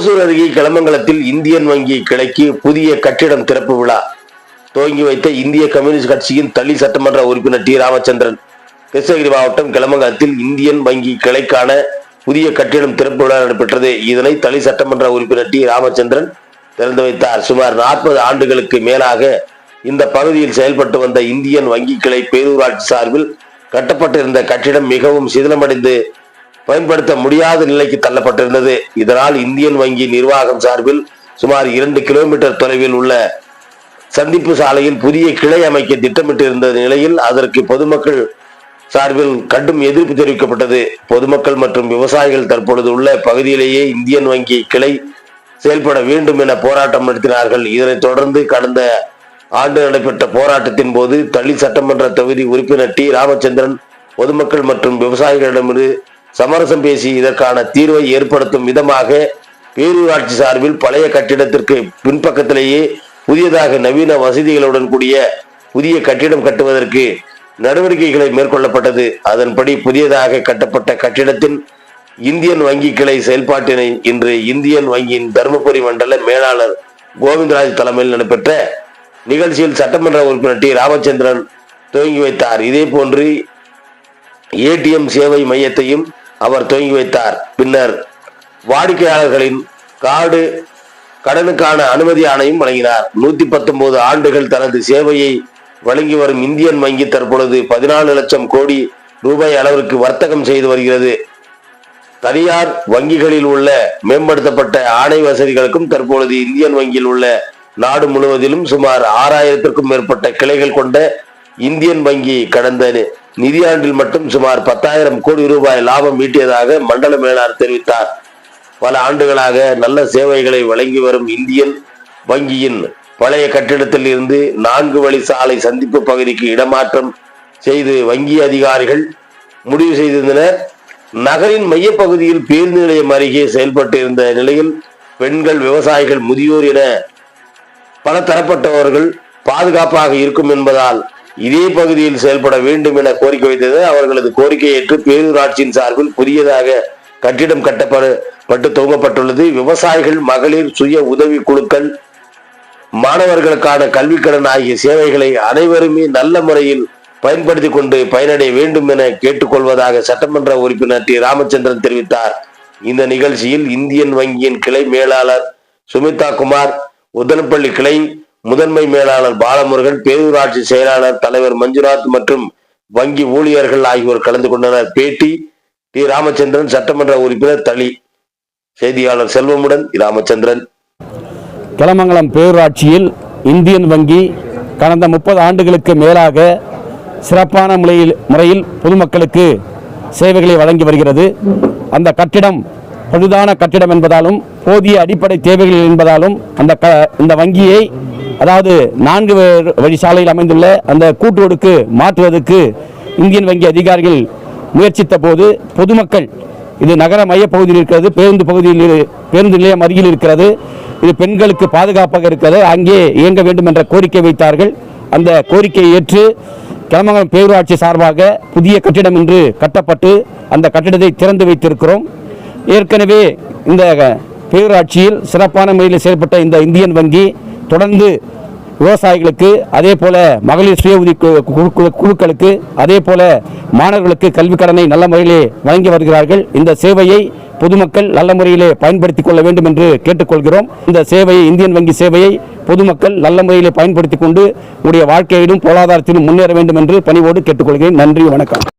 ஓசூர் அருகே கிளமங்கலத்தில் இந்தியன் வங்கி கிளைக்கு புதிய கட்டிடம் திறப்பு விழா. துவங்கி வைத்த இந்திய கம்யூனிஸ்ட் கட்சியின் தள்ளி சட்டமன்ற உறுப்பினர் டி. ராமச்சந்திரன். கிருஷ்ணகிரி மாவட்டம் கிளமங்கலத்தில் இந்தியன் வங்கி கிளைக்கான புதிய கட்டிடம் திறப்பு விழா நடைபெற்றது. இதனை தளி சட்டமன்ற உறுப்பினர் டி. ராமச்சந்திரன் திறந்து வைத்தார். சுமார் நாற்பது ஆண்டுகளுக்கு மேலாக இந்த பகுதியில் செயல்பட்டு வந்த இந்தியன் வங்கி கிளை பேரூராட்சி சார்பில் கட்டப்பட்டிருந்த கட்டிடம் மிகவும் சிதிலமடைந்து பயன்படுத்த முடியாத நிலைக்கு தள்ளப்பட்டிருந்தது. இதனால் இந்தியன் வங்கி நிர்வாகம் சார்பில் சுமார் இரண்டு கிலோமீட்டர் தொலைவில் உள்ள சந்திப்பு சாலையில் புதிய கிளை அமைக்க திட்டமிட்டிருந்த நிலையில் அதற்கு பொதுமக்கள் சார்பில் கடும் எதிர்ப்பு தெரிவிக்கப்பட்டது. பொதுமக்கள் மற்றும் விவசாயிகள் தற்பொழுது உள்ள பகுதியிலேயே இந்தியன் வங்கி கிளை செயல்பட வேண்டும் என போராட்டம் நடத்தினார்கள். இதனைத் தொடர்ந்து கடந்த ஆண்டு நடைபெற்ற போராட்டத்தின் போது தள்ளி சட்டமன்ற தொகுதி உறுப்பினர் டி. ராமச்சந்திரன் பொதுமக்கள் மற்றும் விவசாயிகளிடமிருந்து சமரசம் பேசி இதற்கான தீர்வை ஏற்படுத்தும் விதமாக பேரூராட்சி சார்பில் பழைய கட்டிடத்திற்கு பின்பக்கத்திலேயே புதியதாக நவீன வசதிகளுடன் கூடிய புதிய கட்டிடம் கட்டுவதற்கு நடவடிக்கைகளை மேற்கொள்ளப்பட்டது. அதன்படி புதியதாக கட்டப்பட்ட கட்டிடத்தின் இந்தியன் வங்கி கிளை செயல்பாட்டினை இன்று இந்தியன் வங்கியின் தருமபுரி மண்டல மேலாளர் கோவிந்தராஜ் தலைமையில் நடைபெற்ற நிகழ்ச்சியில் சட்டமன்ற உறுப்பினர் டி. ராமச்சந்திரன் துவங்கி வைத்தார். இதே போன்று ஏடிஎம் சேவை மையத்தையும் அவர் துவங்கி வைத்தார். பின்னர் வாடிக்கையாளர்களின் கார்டு கடனுக்கான அனுமதி ஆணையும் வழங்கினார். நூத்தி பத்தொன்பது ஆண்டுகள் தனது சேவையை வழங்கி வரும் இந்தியன் வங்கி தற்பொழுது பதினாலு லட்சம் கோடி ரூபாய் அளவிற்கு வர்த்தகம் செய்து வருகிறது. தனியார் வங்கிகளில் உள்ள மேம்படுத்தப்பட்ட ஆணை வசதிகளுக்கும் தற்பொழுது இந்தியன் வங்கியில் உள்ள நாடு முழுவதிலும் சுமார் ஆறாயிரத்திற்கும் மேற்பட்ட கிளைகள் கொண்ட இந்தியன் வங்கி கடந்த நி- நிதியாண்டில் மட்டும் சுமார் பத்தாயிரம் கோடி ரூபாய் லாபம் ஈட்டியதாக மண்டல மேலாளர் தெரிவித்தார். பல ஆண்டுகளாக நல்ல சேவைகளை வழங்கி வரும் இந்தியன் வங்கியின் பழைய கட்டிடத்தில் இருந்து நான்கு வழி சாலை சந்திப்பு பகுதிக்கு இடமாற்றம் செய்து வங்கி அதிகாரிகள் முடிவு செய்திருந்தனர். நகரின் மையப்பகுதியில் பேருந்து நிலையம் அருகே செயல்பட்டு இருந்த நிலையில் பெண்கள் விவசாயிகள் முதியோர் என பல தரப்பட்டவர்கள் பாதுகாப்பாக இருக்கும் என்பதால் இதே பகுதியில் செயல்பட வேண்டும் என கோரிக்கை வைத்தது அவர்களது கோரிக்கையை ஏற்று பேரூராட்சியின் சார்பில் புதியதாக கட்டிடம் கட்டப்பட்டு துவங்கப்பட்டுள்ளது. விவசாயிகள் மகளிர் சுய உதவி குழுக்கள் மாணவர்களுக்கான கல்விக்கடன் ஆகிய சேவைகளை அனைவருமே நல்ல முறையில் பயன்படுத்தி கொண்டு பயனடைய வேண்டும் என கேட்டுக்கொள்வதாக சட்டமன்ற உறுப்பினர் டி. ராமச்சந்திரன் தெரிவித்தார். இந்த நிகழ்ச்சியில் இந்தியன் வங்கியின் கிளை மேலாளர் சுமிதா குமார் உதனப்பள்ளி கிளை முதன்மை மேலாளர் பாலமுருகன் பேரூராட்சி செயலாளர் தலைவர் மஞ்சுநாத் மற்றும் வங்கி ஊழியர்கள் ஆகியோர் கலந்து கொண்டனர். பேட்டி டி. ராமச்சந்திரன் சட்டமன்ற உறுப்பினர் தளி செய்தியாளர் செல்வமுடன் ராமச்சந்திரன். கிளமங்கலம் பேரூராட்சியில் இந்தியன் வங்கி கடந்த முப்பது ஆண்டுகளுக்கு மேலாக சிறப்பான முறையில் முறையில் பொதுமக்களுக்கு சேவைகளை வழங்கி வருகிறது. அந்த கட்டிடம் பழுதான கட்டிடம் என்பதாலும் போதிய அடிப்படை தேவைகள் என்பதாலும் அந்த க இந்த வங்கியை அதாவது நான்கு வழி சாலையில் அமைந்துள்ள அந்த கூட்டோடுக்கு மாற்றுவதற்கு இந்தியன் வங்கி அதிகாரிகள் முயற்சித்த போது பொதுமக்கள் இது நகர மையப்பகுதியில் இருக்கிறது பேருந்து பகுதியில் பேருந்து நிலையம் அருகில் இருக்கிறது. இது பெண்களுக்கு பாதுகாப்பாக இருக்கிறது. அங்கே இயங்க வேண்டும் என்ற கோரிக்கை வைத்தார்கள். அந்த கோரிக்கையை ஏற்று கிளமங்கலம் பேரூராட்சி சார்பாக புதிய கட்டிடம் இன்று கட்டப்பட்டு அந்த கட்டிடத்தை திறந்து வைத்திருக்கிறோம். ஏற்கனவே இந்த பேரூராட்சியில் சிறப்பான முறையில் செயல்பட்ட இந்த இந்தியன் வங்கி தொடர்ந்து விவசாயிகளுக்கு அதே போல மகளிர் சுய உதவி கு- கு- கு- குழுக்களுக்கு அதே போல மாணவர்களுக்கு கல்வி கடனை நல்ல முறையிலே வழங்கி வருகிறார்கள். இந்த சேவையை பொதுமக்கள் நல்ல முறையிலே பயன்படுத்திக் கொள்ள வேண்டும் என்று கேட்டுக்கொள்கிறோம். இந்த சேவையை இந்தியன் வங்கி சேவையை பொதுமக்கள் நல்ல முறையிலே பயன்படுத்திக் கொண்டு உடைய வாழ்க்கையிலும் பொருளாதாரத்திலும் முன்னேற வேண்டும் என்று பணிவோடு கேட்டுக்கொள்கிறேன். நன்றி வணக்கம்.